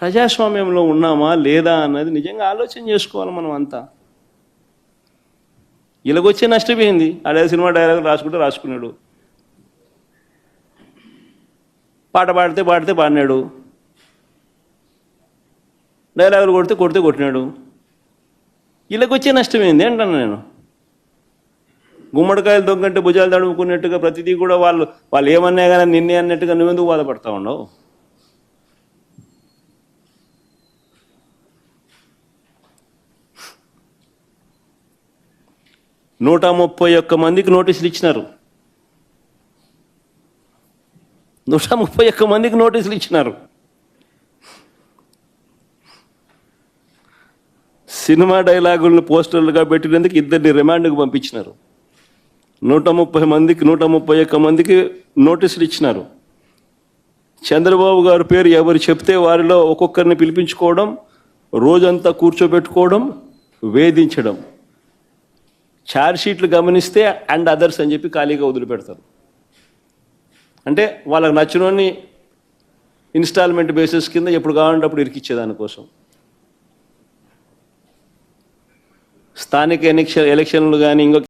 ప్రజాస్వామ్యంలో ఉన్నామా లేదా అన్నది నిజంగా ఆలోచన చేసుకోవాలి మనం అంతా. ఇలాగొచ్చే నష్టపోయింది ఆడే సినిమా డైలాగ్ రాసుకుంటే రాసుకున్నాడు. పాట పాడితే పాడితే పాడినాడు. డైలాగులు కొడితే కొడితే కొట్టినాడు. ఇలాగొచ్చే నష్టమైంది అంటాను నేను. గుమ్మడికాయలు దొంగంటే భుజాలు తడుముకున్నట్టుగా ప్రతిదీ కూడా వాళ్ళు వాళ్ళు ఏమన్నా కానీ నిన్నే అన్నట్టుగా నువ్వెందుకు బాధపడతా ఉండవు నూట ముప్పై ఒక్క మందికి నోటీసులు ఇచ్చినారు. నూట ముప్పై ఒక్క మందికి నోటీసులు ఇచ్చినారు. సినిమా డైలాగులను పోస్టర్లుగా పెట్టినందుకు ఇద్దరిని రిమాండ్కి పంపించినారు. నూట ముప్పై మందికి నూట ముప్పై ఒక్క మందికి నోటీసులు ఇచ్చినారు. చంద్రబాబు గారి పేరు ఎవరు చెప్తే వారిలో ఒక్కొక్కరిని పిలిపించుకోవడం రోజంతా కూర్చోబెట్టుకోవడం వేధించడం. ఛార్జ్ షీట్లు గమనిస్తే అండ్ అదర్స్ అని చెప్పి ఖాళీగా వదిలిపెడతారు. అంటే వాళ్ళకి నచ్చినోని ఇన్స్టాల్మెంట్ బేసిస్ కింద ఎప్పుడు కావాలంటే అప్పుడు ఇరికిచ్చేదానికోసం స్థానిక ఎన్నిక ఎలక్షన్లు కానీ ఇంకొక